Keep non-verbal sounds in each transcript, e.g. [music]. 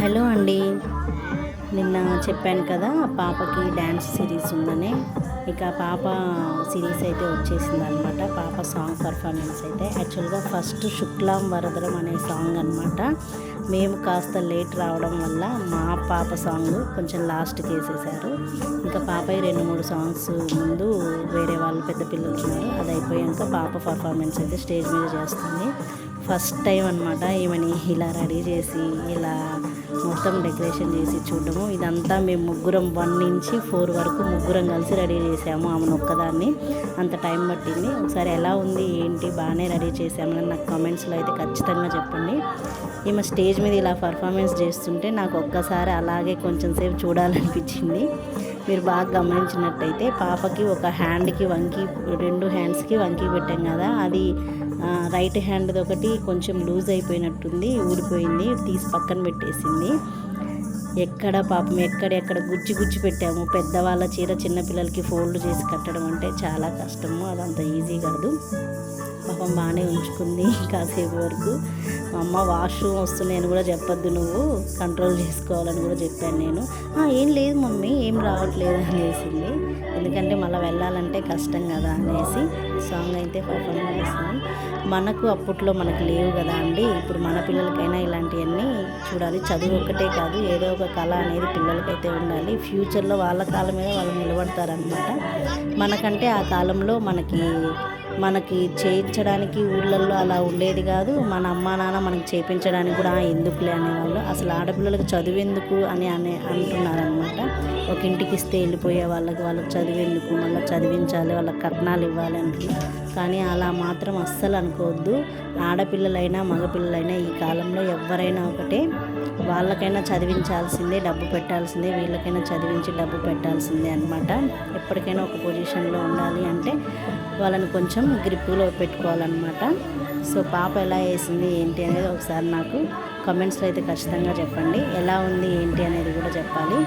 Hello అండి. నిన్న చెప్పాను కదా పాపకి డ్యాన్స్ సిరీస్ ఉందని. ఇక పాప సిరీస్ అయితే వచ్చేసింది అనమాట పాప సాంగ్ పర్ఫార్మెన్స్ అయితే. యాక్చువల్గా ఫస్ట్ శుక్లాం వరదరం అనే సాంగ్ అనమాట మేము కాస్త లేట్ రావడం వల్ల మా పాప సాంగ్ కొంచెం లాస్ట్కి వేసేసారు ఇంకా పాప రెండు మూడు సాంగ్స్ ముందు వేరే వాళ్ళు పెద్ద పిల్లలు ఉన్నారు. అది అయిపోయాక పాప పర్ఫార్మెన్స్ అయితే స్టేజ్ మీద చేస్తుంది. ఫస్ట్ టైం అనమాట ఈమెని ఇలా రెడీ చేసి ఇలా మొత్తం డెకరేషన్ చేసి చూడడము. ఇదంతా మేము ముగ్గురం వన్ నుంచి ఫోర్ వరకు ముగ్గురం కలిసి రెడీ చేసాము ఆమెను ఒక్కదాన్ని. అంత టైం పట్టింది. ఒకసారి ఎలా ఉంది ఏంటి బాగానే రెడీ చేసామని నాకు కామెంట్స్లో అయితే ఖచ్చితంగా చెప్పండి. ఈమె స్టేజ్ మీద ఇలా పర్ఫార్మెన్స్ చేస్తుంటే నాకు ఒక్కసారి అలాగే కొంచెం సేపు చూడాలనిపించింది. మీరు బాగా గమనించినట్టయితే పాపకి ఒక హ్యాండ్కి వంకి రెండు హ్యాండ్స్కి వంకి పెట్టాం కదా అది రైట్ హ్యాండ్ది ఒకటి కొంచెం లూజ్ అయిపోయినట్టుంది ఊడిపోయింది తీసి పక్కన పెట్టేసింది. ఎక్కడ పాపం ఎక్కడెక్కడ గుచ్చి గుచ్చి పెట్టాము. పెద్దవాళ్ళ చీర చిన్నపిల్లలకి ఫోల్డ్ చేసి కట్టడం అంటే చాలా కష్టము. అదంత ఈజీ కాదు. పాపం బాగానే ఉంచుకుంది [laughs] కాసేపు వరకు. మా అమ్మ వాష్రూమ్ వస్తున్నాయని కూడా చెప్పొద్దు నువ్వు. కంట్రోల్ చేసుకోవాలని కూడా చెప్పాను నేను. ఏం లేదు మమ్మీ ఏం రావట్లేదు అనేసింది. ఎందుకంటే మళ్ళీ వెళ్ళాలంటే కష్టం కదా అనేసి సాంగ్ అయితే పర్ఫార్మ్ చేసింది. మనకు అప్పట్లో మనకు లేవు కదా అండి. ఇప్పుడు మన పిల్లలకైనా ఇలాంటివన్నీ చూడాలి. చదువు ఒక్కటే కాదు ఏదో ఒక కళ అనేది పిల్లలకైతే ఉండాలి. ఫ్యూచర్లో వాళ్ళ కాలం మీద వాళ్ళు నిలబడతారనమాట మనకంటే ఆ కాలంలో మనకి మనకి చేయించడానికి ఊళ్ళల్లో అలా ఉండేది కాదు. మన అమ్మ నాన్న మనకి చేయించడానికి కూడా ఎందుకులే అనేవాళ్ళు. అసలు ఆడపిల్లలకు చదువు ఎందుకు అని అనే అంటున్నారనమాట ఒక ఇంటికి ఇస్తే వెళ్ళిపోయే వాళ్ళకి వాళ్ళకి చదువు ఎందుకు మళ్ళీ చదివించాలి వాళ్ళకి కట్నాలు ఇవ్వాలి అంటున్నారు. కానీ అలా మాత్రం అస్సలు అనుకోవద్దు. ఆడపిల్లలైనా మగపిల్లలైనా ఈ కాలంలో ఎవరైనా ఒకటే. వాళ్ళకైనా చదివించాల్సిందే డబ్బు పెట్టాల్సిందే వీళ్ళకైనా చదివించి డబ్బు పెట్టాల్సిందే అనమాట ఎప్పటికైనా ఒక పొజిషన్లో ఉండాలి అంటే వాళ్ళని కొంచెం గ్రిప్పులో పెట్టుకోవాలన్నమాట. సో పాప ఎలా వేసింది ఏంటి అనేది ఒకసారి నాకు కమెంట్స్లో అయితే ఖచ్చితంగా చెప్పండి. ఎలా ఉంది ఏంటి అనేది కూడా చెప్పాలి.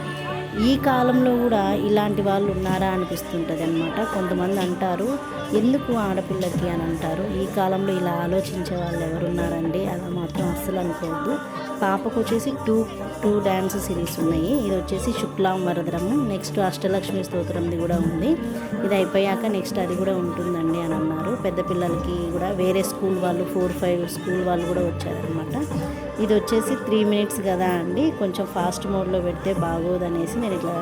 ఈ కాలంలో కూడా ఇలాంటి వాళ్ళు ఉన్నారా అనిపిస్తుంటుంది అనమాట కొంతమంది అంటారు ఎందుకు ఆడపిల్లకి అని అంటారు. ఈ కాలంలో ఇలా ఆలోచించే వాళ్ళు ఎవరున్నారండి? అలా మాత్రం అస్సలు అనుకోవద్దు. పాపకు వచ్చేసి టూ టూ డ్యాన్స్ సిరీస్ ఉన్నాయి. ఇది వచ్చేసి శుక్లాం వరదరము నెక్స్ట్ అష్టలక్ష్మి స్తోత్రంది కూడా ఉంది. ఇది అయిపోయాక నెక్స్ట్ అది కూడా ఉంటుందండి అని అన్నారు. పెద్ద పిల్లలకి కూడా వేరే స్కూల్ వాళ్ళు ఫోర్ ఫైవ్ స్కూల్ వాళ్ళు కూడా వచ్చారనమాట ఇది వచ్చేసి త్రీ మినిట్స్ కదా అండి. కొంచెం ఫాస్ట్ మోడ్లో పెడితే బాగోదనేసి నేను ఇట్లా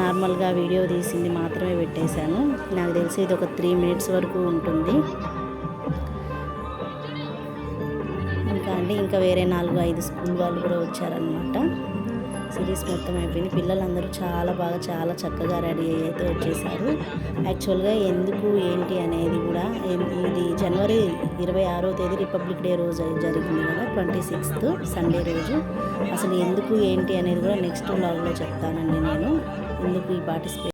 నార్మల్గా వీడియో తీసింది మాత్రమే పెట్టేశాను. నాకు తెలిసి ఇది ఒక త్రీ మినిట్స్ వరకు ఉంటుంది. ఇంకా అండి. ఇంకా వేరే నాలుగు ఐదు స్కూల్ వాళ్ళు కూడా వచ్చారనమాట సిరీస్ మొత్తం అయిపోయింది. పిల్లలందరూ చాలా బాగా చాలా చక్కగా రెడీ అయితే వచ్చేసారు. యాక్చువల్గా ఎందుకు ఏంటి అనేది కూడా ఇది జనవరి ఇరవై ఆరో తేదీ రిపబ్లిక్ డే రోజు జరిగింది కదా ట్వంటీ సిక్స్త్ సండే రోజు. అసలు ఎందుకు ఏంటి అనేది కూడా నెక్స్ట్ వ్లాగ్లో చెప్తానండి నేను. ఎందుకు ఈ పార్టిసిపేట్